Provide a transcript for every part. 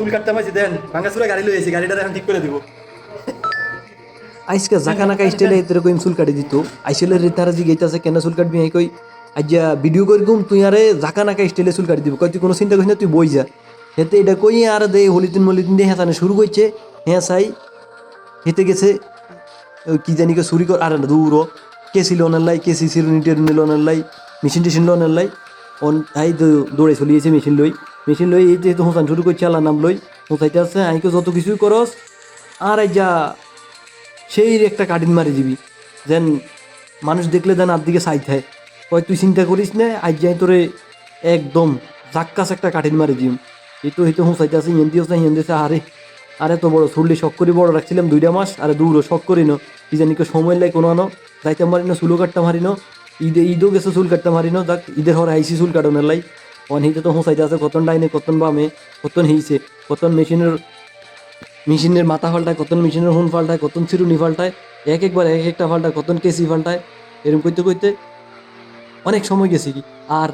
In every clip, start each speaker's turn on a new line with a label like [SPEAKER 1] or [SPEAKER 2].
[SPEAKER 1] চুল কাটতে পারছি, দেন ভাঙা চুরা গাড়ি লই গাড়িটা এখন ঠিক করে দিব।
[SPEAKER 2] আজকে জাকা নাকা স্টাইলে এতে কইম চুল কাটি দিত। আইসেলে রে তারা জি গেইতাছে, কেন চুল কাটবি আই কই? আজ্জা ভিডিও করি গুম তুই আরে জাকা নাকা স্টাইলে চুল কাটি দিব। কই তুই কোনো চিন্তা করিস না, তুই বই যা। হেতে এটা কই, আর দে, হলিদিন মলিদিন দিয়ে হেঁচানে শুরু করছে হ্যাঁ সাই হেতে গেছে কি জানি কে চুরি কর, আরে দূর কেসি লোনের লাই কেসি সিরুনি টেরুনি লোনের লাই মেশিন টেশিন লোনের লাই। অন আই তো দৌড়ে চলিয়েছে মেশিন লই। মেশিন লই এই যে হোসান শুরু করছে আল্লাহ নাম লই হোসাইতে আছে আইকে যত কিছুই করস, আর এই যা, সেই একটা কাটিন মারি দিবি। যেন মানুষ দেখলে যেন আর দিকে সাইড হয়। কয়, তুই চিন্তা করিস না, আজ যাই তোরে একদম জাক্কাস একটা কাটিন মারি দিম। এই তো হয়তো হুঁসাইতে আছে হিন্দি হচ্ছে হিন্দি আছে, আরে আরে তো বড় চুল্লি শখ করে, বড় রাখছিলাম দুইটা মাস, আরে দূরও শখ করি ন। কি জানি কেউ সময় লাই কোনো আনো, যাইতে মারি না চুলো কাটতে মারি ন। ঈদে, ঈদও গেছে চুল কাটতে মারি ন দেখ ঈদের হরে আইসি চুল কাটানোর লাই। অন হিতে তো হুঁসাইতে আছে কতন ডাইনে কতন বামে কতন হিসে কতন মেশিনের মেশিনের মাথা ফাল্টায় কতন মেশিনের হুন ফাল্টায় কতন চিরুনি ফাল্টায় এক একবার এক একটা ফাল্টায় কতন কেসি ফাল্টায় এরকম করতে করতে অনেক সময় গেছি কি? আর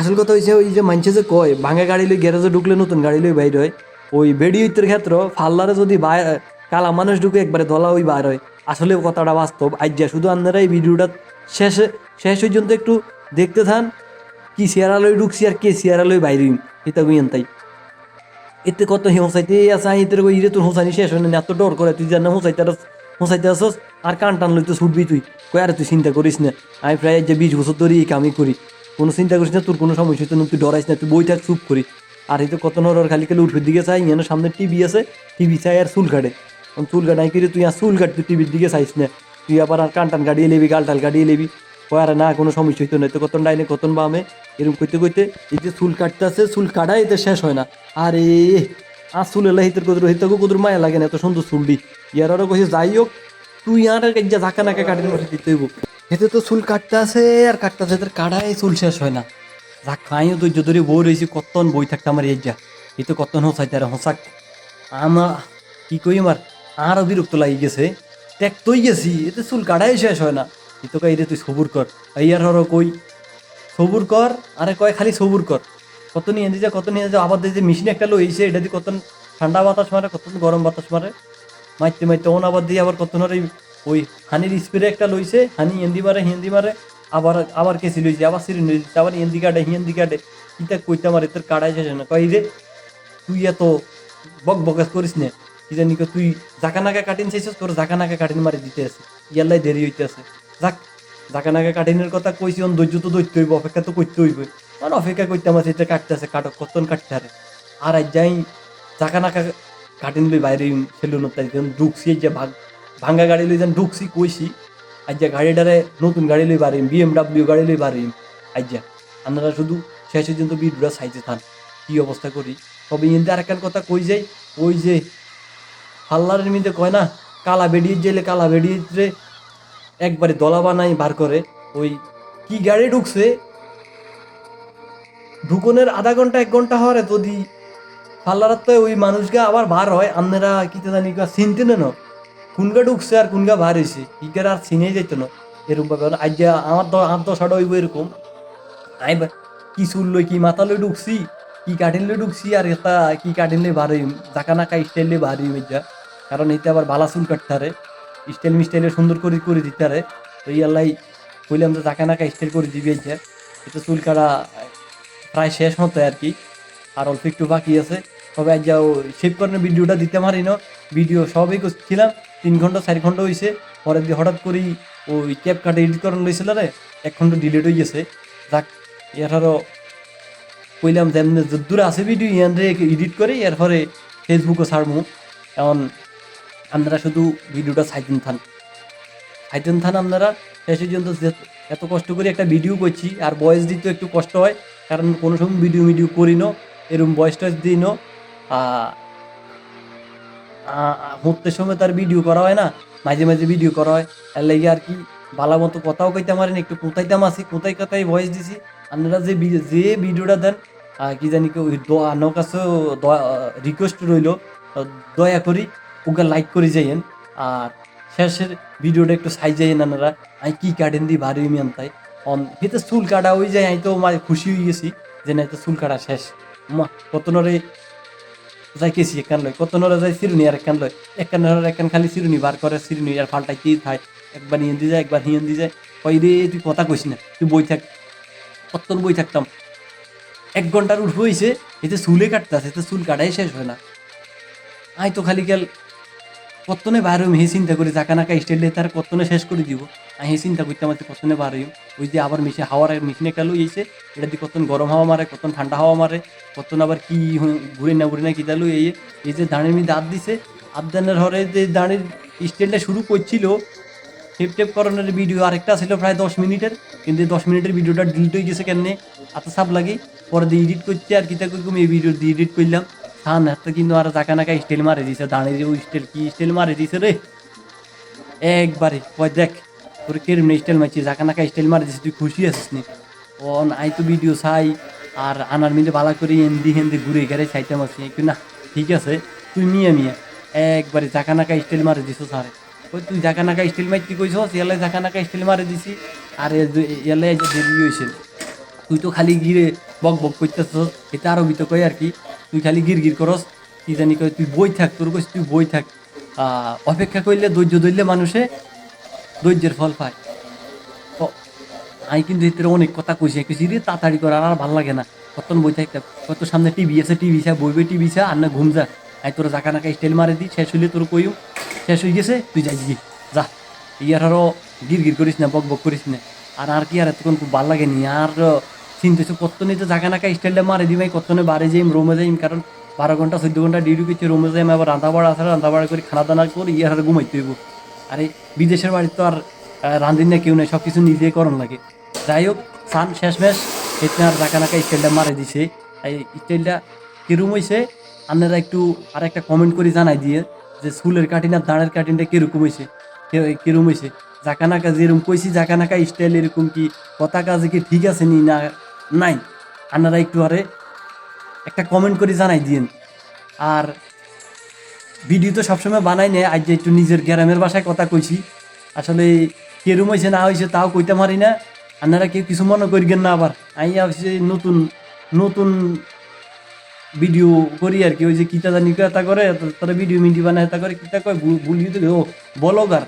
[SPEAKER 2] আসল কথা হয়েছে ওই যে মানছে যে কয়, ভাঙা গাড়ি লই গ্যারেজে ঢুকলে নতুন গাড়ি লই বাইর হয়, ওই বেডিউতের ক্ষেত্র ফাল্লারে যদি কালা মানুষ ঢুকে একবারে দলা ওই বাইর হয়, আসলে কথাটা বাস্তব। আজ যা শুধু আপনারা এই ভিডিওটা শেষে, শেষ পর্যন্ত একটু দেখতে থান। কি চেয়ারালয় ঢুকছি আর কে চেয়ারালয় বাইরে এটা গুইয়ান তাই এতে কত হোসাইতে আছে, আই তোর ইরে তোর হোসানি শেষ হয় না, এত ডর করে, তুই জানা হোসাইতে হোসাইতে আসস, আর কান টান লই তো ছুটবি তুই। কই, আর তুই চিন্তা করিস না, আমি প্রায় যে বিশ বছর ধরে এই কামই করি। কোনো চিন্তা করিস না, তোর কোনো সমস্যা না, তুই ডরাইস না, তুই বই থাক, চুপ করি। আর এই তো কত নরর খালি খালি উঠের দিকে চাই ইয়ানো সামনে টিভি আছে, টিভি চাই আর চুল কাটে। চুল কাটাই করে তুই আর চুল কাট তুই টিভির দিকে চাইস না, তুই আবার আর কান টান গাড়িয়ে লেবি, গাল টাল গাড়িয়ে লেবি। আরে না, কোনো সমস্যা হইতো না। তো কতন ডাইনে কতন বামে, এরকম করতে করতে এই যে চুল কাটতে আছে চুল কাটাই এতে শেষ হয় না। আরে, আর চুল এলা হিতের কদর হিতকে কদর মায়া লাগে না, এত সুন্দর চুলডি ইয়ার আরও কইছে, যাই হোক, তুই আর যা ধাক্কা নাকা কাটিয়ে মারি দিতে হইব। এতে তো চুল কাটতে আছে আর কাটতে আছে এদের কাটাই চুল শেষ হয় না। যা খাইও ধৈর্য ধরে বই রয়েছি কতন বই থাকতে আমার এই যা তো কতন হোসাইতে আর হোসাক আমা, কি কই আমার? আরও বিরক্ত লাগি গেছে। ত্যাগ তুই গেছি, এতে চুল কাটাই শেষ হয় না। তো কাই রে তুই সবুর কর। ইয়ার হর কই? সবুর কর, আরে কয় খালি সবুর কর। কত নিয়ে দিছে কত নিয়ে দিছে আবার দেখছে মেশিন একটা লইছে এটা দিয়ে কত ঠান্ডা বাতাস মারে কত গরম বাতাস মারে। মারতে মারতে ওন আবার দিয়ে আবার কত ওই ওই হানির স্প্রে একটা লইছে, হানি হিন্দি মারে হিন্দি মারে, আবার আবার কেসি লইছে, আবার সিরিন লইছে, আবার হিন্দি কাটে হিন্দি কাটে। কিতা কইতে মারে, তোর কাটাই শেষ না। কই রে তুই এত বক বকাস করিস না, কি জানি তুই জাকা নাকা কাটিন চাইছিস, তোর জাকা নাকা কাটিন মারি দিতে আছে। ইয়াল্লাই দেরি হইতে আছে। যাক জাকা নাকা কাটিনের কথা কইছি অন ধৈর্য তো ধরতে হইব অপেক্ষা তো করতে হইব। মানে অপেক্ষা করতে আমার সেটা কাটতে আছে কাটক কতন কাটতে আরে আর আজ যাই জাকা নাকা কাটিন লই বাইরে সেলুন তাই ঢুকছি যে ভাগ, ভাঙ্গা গাড়ি লই যেন ঢুকছি কইছি আজ যা গাড়িটারে নতুন গাড়ি লই বাড়িম বিএমডাব্লিউ গাড়ি লই বাড়িম আজ যা আপনারা শুধু শেষ পর্যন্ত বিডুরা সাইজে থান, কি অবস্থা করি তবে ইন্দি আরেকখান কথা কই যাই ওই যে হাল্লারের মধ্যে কয় না কালা বেডিয়ে জেলে কালা বেডিয়ে একবারে দলা বানাই বার করে, ওই কি গাড়ি ঢুকছে? ঢুকনের আধা ঘণ্টা, এক ঘণ্টা হরে যদি পাল্লারাত তো ওই মানুষকে আবার বার হয় আপনারা কিতে জানি কা চিনতে না। কোনগা ঢুকছে আর কোনগা বার হয়েছে ইকার আর চিনে যেত না। এরকম ব্যাপার আজ আমার তো আমার তো সাটা হইব এরকম। আই কি চুল লই, কি মাথা লই ঢুকছি, কি কাটিন লই ঢুকছি, আর এটা কি কাটিন লই বার হইম জাকা নাকা স্টাইল লই বার হইম কারণ এটা আবার ভালা চুল কাটতে স্টাইল মিস্টাইলে সুন্দর করে করে দিতে পারে। তো ইয়াল্লাই কইলাম যে জাকা নাকা স্টাইল করে দিবি যা। এটা চুল কাটা প্রায় শেষ মতো আর কি। আর অল্প একটু বাকি আছে। তবে আজ যাও শেভ করার ভিডিওটা দিতে পারি না। ভিডিও সবই করছিলাম। তিন ঘণ্টা, চার ঘণ্টা হয়েছে পরে দিয়ে হঠাৎ করেই ওই ক্যাব কাটে এডিট করানো লইছিল রে। এক ঘণ্টা ডিলেট হয়ে গেছে। যাক, এরপরও কইলাম যে এমনি দূর আছে ভিডিও ইয়ান রে এডিট করে, এরপরে ফেসবুকও ছাড়মু। এখন আপনারা শুধু ভিডিওটা সাইতেন থান। সাইতেন থান আপনারা, শেষ পর্যন্ত এত কষ্ট করে একটা ভিডিও করছি, আর বয়স দিতে একটু কষ্ট হয়, কারণ কোনো সময় ভিডিও ভিডিও করি না এরকম বয়স টয়স দিই না। মুহূর্তের সময় তার ভিডিও করা হয় না, মাঝে মাঝে ভিডিও করা হয়। এর লাগে আর কি ভালো মতো কথাও কইতে পারেন, একটু কোথাইতাম আসি কোথায় কোথায় ভয়েস দিছি। আপনারা যে যে ভিডিওটা দেন কি জানি কি ওই দোয়া আমার কাছে রিকোয়েস্ট রইল, দয়া করি। ওকে লাইক করে যাইয়েন। আর শেষের ভিডিওটা একটু সাইজ যাইয়েন আপনারা। আমি কি কাটেন দিই ভারী মিয়ান তাই অন এতে চুল কাটা হয়ে যায়, আমি তো মানে খুশি হয়ে গেছি যে না চুল কাটা শেষ। মা, কত নরে যাই কেছি একখান লয় কত নরে যায় চিরুনি আর একখান লয় একখান নরে একখান খালি চিরুনি, বার করে চিরুনি, আর পাল্টাইতেই থায়? একবার হিয়েন দিয়ে যায়, একবার হিয়েন দিয়ে যায়। কই রে, তুই কথা কইস না, তুই বই থাক। কতক্ষণ বই থাকতাম। এক ঘণ্টার উঠ হয়েছে এতে চুলে কাটতে আছে এতে চুল কাটাই শেষ হয় না। আই তো খালি গেল কতনে বার হইম হে চিন্তা করি জাকা নাকা স্টাইল তার কতনে শেষ করে দিব? আমি হে চিন্তা করতে আমার কতনে বার হইম ওই যে আবার মেশিন, হাওয়ার মেশিনে একটা লই এসে এটা দিয়ে কতন গরম হাওয়া মারে, কতন ঠান্ডা হাওয়া মারে, কতন আবার কি ঘুরে না ঘুরে না কি দালু এই এই যে দাঁড়ের মধ্যে দাঁত দিছে আবদানের হরে যে দাঁড়ের স্টাইলটা শুরু করছিল, টেপ টেপ করণের ভিডিও আরেকটা ছিল প্রায় দশ মিনিটের, কিন্তু দশ মিনিটের ভিডিওটা ডিলিট হয়ে গেছে কেন এত সাপ লাগে, পরে দিয়ে এডিট করতে আর কিতা করলাম এই ভিডিও দিয়ে এডিট করলাম। থান হাতে কিন্তু আর জাকা নাকা স্টাইল মারে দিছে দাঁড়িয়ে যে স্টাইল কি স্টাইল মারে দিছে রে। একবারে কয় দেখ, তোর কেরম স্টাইল মারছি জাকা নাকা স্টাইল মারে দিছে, তুই খুশি আছিস নি ও আই তো ভিডিও চাই, আর আনার মিলে ভালো করে হেন্দি হেন্দি ঘুরে গেলে চাইতে মারছি কিন্তু না, ঠিক আছে, তুই মিয়া মিয়া একবারে জাকা নাকা স্টাইল মারে দিছো সারে ওই তুই জাকা নাকা স্টাইল মারছি কইছ, ইয়ালে জাকা নাকা স্টাইল মারে দিছি, আর ইয়ালে যে দেরি হয়েছে তুই তো খালি গিরে বক বক করতেছ, এটা আরও বিত কই আর কি তুই খালি গির গির করস, কি জানি কই তুই বই থাক, তোর কইস তুই বই থাক। অপেক্ষা করলে ধৈর্য ধরলে মানুষে ধৈর্যের ফল পায়। তো আমি কিন্তু এতে অনেক কথা কইছি কইছি রে তাড়াতাড়ি করা, আর ভালো লাগে না। কতন বই থাকতে কত সামনে টিভি আছে টিভি চা বই বই টিভি চা আর না ঘুম যা। আই তোর জাকা নাকা স্টাইল মারে দি, শেষ হইলে তোর কইও। শেষ হয়ে গেছে, তুই যাই গি যা। ইয়ার আরও গির গির করিস না, বক বক করিস না। আর আর কি আর এতক্ষণ খুব ভালো লাগেনি। আর চিন্তেছো কত নেই তো জাগা নাকা স্টাইলটা মারে দিবাই কত নে বাড়ি যাইম রুমে যাইম কারণ বারো ঘণ্টা চোদ্দ ঘণ্টা ডিউটি করছি রুমে যাইম আবার রান্না বাড়া আছে রান্না বাড়া করে খানা দানা করে ইয়ার আর ঘুমাইতে হইব আরে বিদেশের বাড়িতে তো আর রাঁধেন না কেউ নেই সব কিছু নিজেই করণ লাগে। যাই হোক সান শেষ মেশ এতে আর জাকা নাকা স্টাইলটা মারে দিছে। এই স্টাইলটা কিরম হয়েছে আপনারা একটু আর একটা কমেন্ট করে জানাই দিয়ে, যে চুলের কাটিন আর দাঁড়ের কাটিনটা কীরকম হয়েছে কে- কিরম হয়েছে জাকা নাকা যেরকম কইছি জাকা নাকা স্টাইল এরকম কি কথা কাজে কি ঠিক আছে নি না নাই, আপনারা একটু আরে একটা কমেন্ট করে জানাই দিয়েন। আর ভিডিও তো সবসময় বানাই নেয়, আজ যে একটু নিজের গ্রামের ভাষায় কথা কইছি, আসলে কেরম হয়েছে না হয়েছে তাও কইতে পারি না। আপনারা কেউ কিছু মনে করিবেন না আবার। আমি হচ্ছে নতুন নতুন ভিডিও করি আর কি, ওই যে কিতা জানি কথা করে তারা ভিডিও মিডিও বানায় তা করে, কিতা কয় ভুল- ভুল দিতে ও, ব্লগার,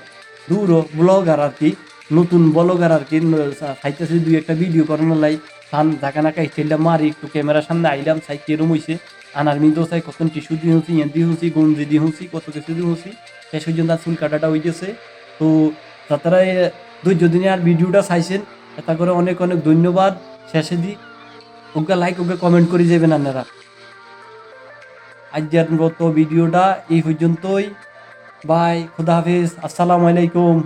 [SPEAKER 2] দূর ব্লগার আর কি, নতুন ব্লগার আর কি খাইতেছে দুই একটা ভিডিও করানোর লাই। সান ঢাকা নাকা মারি, একটু ক্যামেরার সামনে আইলাম সাই কেরম হয়েছে আনার মিন্দও চাই কত টিস্যু দিয়ে দিয়ে হুঁসি গঞ্জি দিয়ে কত কিছু দিয়ে হুঁসি শেষ পর্যন্ত চুল কাটাটা গেছে। তো তারা ধৈর্য দিনে আর ভিডিওটা চাইছেন, এটা করে অনেক অনেক ধন্যবাদ। শেষে দিই ওকে লাইক ওকে কমেন্ট করে যাবেন আপনারা। আজকের মতো ভিডিওটা এই পর্যন্তই। বাই খুদা হাফিজ, আসসালামু আলাইকুম।